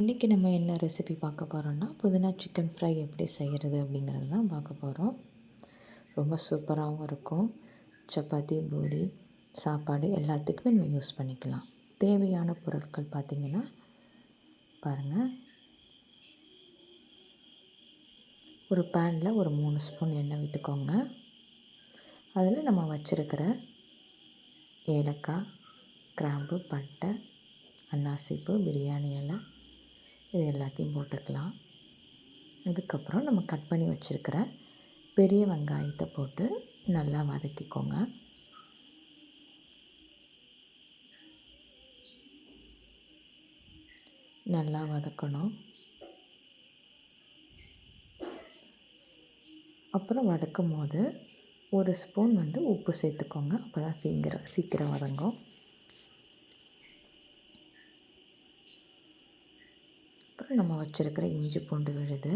இன்றைக்கி நம்ம என்ன ரெசிபி பார்க்க போகிறோன்னா புதினா சிக்கன் ஃப்ரை எப்படி செய்கிறது அப்படிங்கிறது தான் பார்க்க போகிறோம் ரொம்ப சூப்பராகவும் இருக்கும். சப்பாத்தி பூரி சாப்பாடு எல்லாத்துக்குமே நம்ம யூஸ் பண்ணிக்கலாம். தேவையான பொருட்கள் பார்த்திங்கன்னா பாருங்கள் ஒரு பேனில் ஒரு மூணு ஸ்பூன் எண்ணெய் விட்டுக்கோங்க. அதில் நம்ம வச்சுருக்கிற ஏலக்காய் கிராம்பு பட்டை அன்னாசிப்பூ பிரியாணி இலை இது எல்லாத்தையும் போட்டுக்கலாம். அதுக்கப்புறம் நம்ம கட் பண்ணி வச்சுருக்கிற பெரிய வெங்காயத்தை போட்டு நல்லா வதக்கிக்கோங்க. நல்லா வதக்கணும். அப்புறம் வதக்கும் போது ஒரு ஸ்பூன் வந்து உப்பு சேர்த்துக்கோங்க. அப்போ தான் சீக்கிரம் சீக்கிரம் வதங்கும். அப்புறம் நம்ம வச்சுருக்கிற இஞ்சி பூண்டு விழுது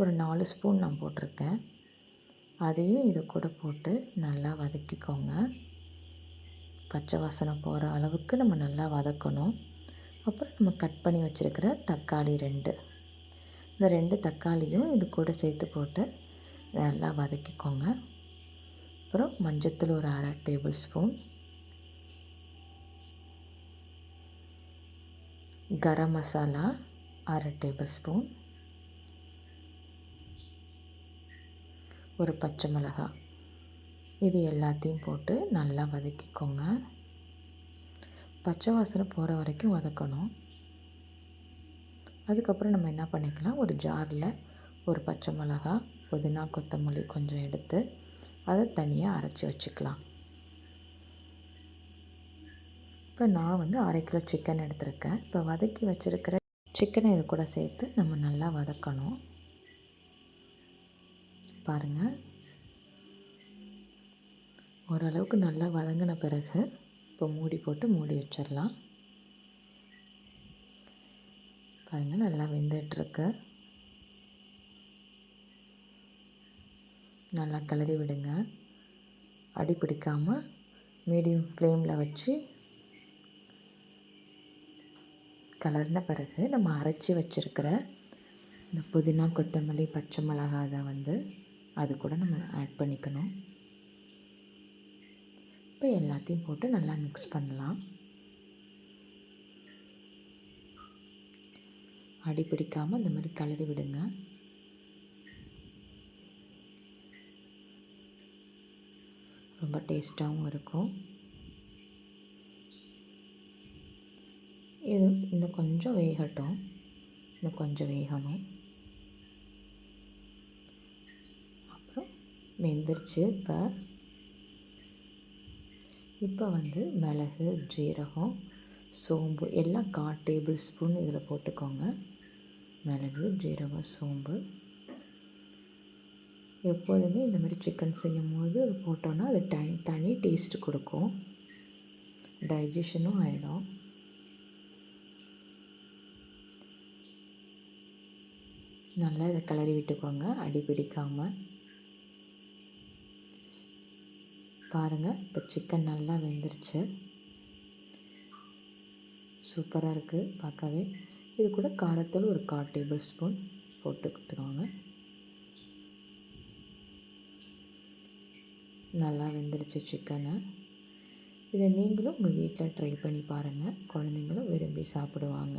ஒரு நாலு ஸ்பூன் நான் போட்டிருக்கேன். அதையும் இது கூட போட்டு நல்லா வதக்கிக்கோங்க. பச்சை வாசனை போகிற அளவுக்கு நம்ம நல்லா வதக்கணும். அப்புறம் நம்ம கட் பண்ணி வச்சுருக்கிற தக்காளி ரெண்டு. இந்த ரெண்டு தக்காளியும் இது கூட சேர்த்து போட்டு நல்லா வதக்கிக்கோங்க. அப்புறம் மஞ்சத்தூள் ஒரு அரை டேபிள் ஸ்பூன். கரம் மசாலா அரை டேபிள் ஸ்பூன். ஒரு பச்சை மிளகா. இது எல்லாத்தையும் போட்டு நல்லா வதக்கிக்கோங்க. பச்சை வாசனை போகிற வரைக்கும் வதக்கணும். அதுக்கப்புறம் நம்ம என்ன பண்ணிக்கலாம்? ஒரு ஜாரில் ஒரு பச்சை மிளகா புதினா கொத்தமல்லி கொஞ்சம் எடுத்து அதை தனியாக அரைச்சி வச்சுக்கலாம். இப்போ நான் வந்து அரை கிலோ சிக்கன் எடுத்திருக்கேன். இப்போ வதக்கி வச்சுருக்கிற சிக்கனை இது கூட சேர்த்து நம்ம நல்லா வதக்கணும். பாருங்கள் ஓரளவுக்கு நல்லா வதங்கின பிறகு இப்போ மூடி போட்டு மூடி வச்சிடலாம். பாருங்கள் நல்லா வெந்துட்டுருக்கு. நல்லா கிளறி விடுங்க. அடி பிடிக்காமல் மீடியம் ஃப்ளேமில் வச்சு கலர்ந்த பிறகு நம்ம அரைச்சி வச்சுருக்கிற இந்த புதினா கொத்தமல்லி பச்சை மிளகா அதை வந்து அது கூட நம்ம ஆட் பண்ணிக்கணும். இப்போ எல்லாத்தையும் போட்டு நல்லா மிக்ஸ் பண்ணலாம். அடி பிடிக்காமல் இந்த மாதிரி கலரி விடுங்க. ரொம்ப டேஸ்ட்டாகவும் இருக்கும். இது இன்னும் கொஞ்சம் வேகட்டும். இன்னும் கொஞ்சம் வேகணும். அப்புறம் வெந்துருச்சு இப்போ. இப்போ வந்து மிளகு ஜீரகம் சோம்பு எல்லாம் கால் டேபிள் ஸ்பூன் இதில் போட்டுக்கோங்க. மிளகு ஜீரகம் சோம்பு. எப்போதுமே இந்த மாதிரி சிக்கன் செய்யும் போது அது போட்டோன்னா அது தனி தனி டேஸ்ட்டு கொடுக்கும். டைஜஷனும் ஆகிடும் நல்லா இதை கிளறி விட்டுக்கோங்க அடி பிடிக்காமல் பாருங்கள் இப்போ சிக்கன் நல்லா வெந்துருச்சு. சூப்பராக இருக்குது பார்க்கவே. இது கூட காரத்தில் ஒரு கால் டேபிள் ஸ்பூன் போட்டுக்கிட்டுக்கோங்க நல்லா வெந்துருச்சு சிக்கனை இதை நீங்களும் உங்கள் வீட்டில் ட்ரை பண்ணி பாருங்கள் குழந்தைங்களும் விரும்பி சாப்பிடுவாங்க.